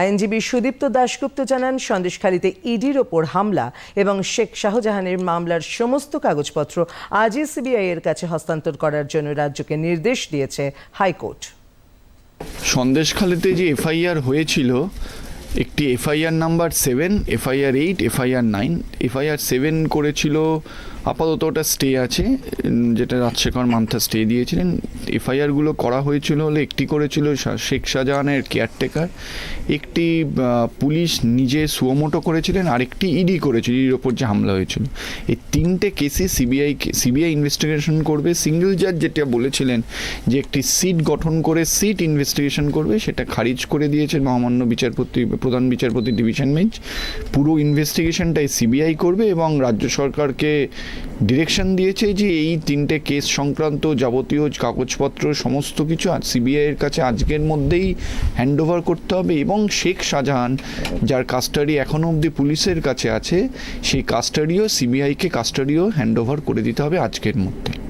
আইনজীবী সুদীপ্ত দাশগুপ্ত জানান, সন্দেশখালীতে ইডির ওপর হামলা এবং শেখ শাহজাহানের মামলার সমস্ত কাগজপত্র আজই সিবিআই এর কাছে হস্তান্তর করার জন্য রাজ্যকে নির্দেশ দিয়েছে হাইকোর্ট। সন্দেশখালীতে যে এফআইআর হয়েছিল, একটি FIR number seven, FIR eight, FIR nine, FIR seven করেছিল আপাতত ওটা স্টে আছে। যেটা রাজশেখর মান্থা স্টে দিয়েছিলেন। এফআইআরগুলো করা হয়েছিল হলে একটি করেছিল শেখ শাহজাহানের কেয়ারটেকার একটি পুলিশ নিজে সুয়োমোটো করেছিলেন, আরেকটি ইডি করেছিল ইডির ওপর যে হামলা হয়েছিল। এই তিনটে কেসে সিবিআই সিবিআই ইনভেস্টিগেশন করবে। সিঙ্গেল জাজ যেটা বলেছিলেন যে একটি সিট গঠন করে সিট ইনভেস্টিগেশন করবে, সেটা খারিজ করে দিয়েছেন মহামান্য বিচারপতি, প্রধান বিচারপতি ডিভিশন বেঞ্চ পুরো ইনভেস্টিগেশনটাই সিবিআই করবে এবং রাজ্য সরকারকে ডিরেকশন দিয়েছে যে এই তিনটে কেস সংক্রান্ত যাবতীয় কাগজপত্র, সমস্ত কিছু আর সিবিআইয়ের কাছে আজকের মধ্যেই হ্যান্ডওভার করতে হবে এবং শেখ শাহজাহান, যার কাস্টাডি এখনও অবধি পুলিশের কাছে আছে, সেই কাস্টাডিও সিবিআইকে কাস্টাডিও হ্যান্ডওভার করে দিতে হবে আজকের মধ্যে।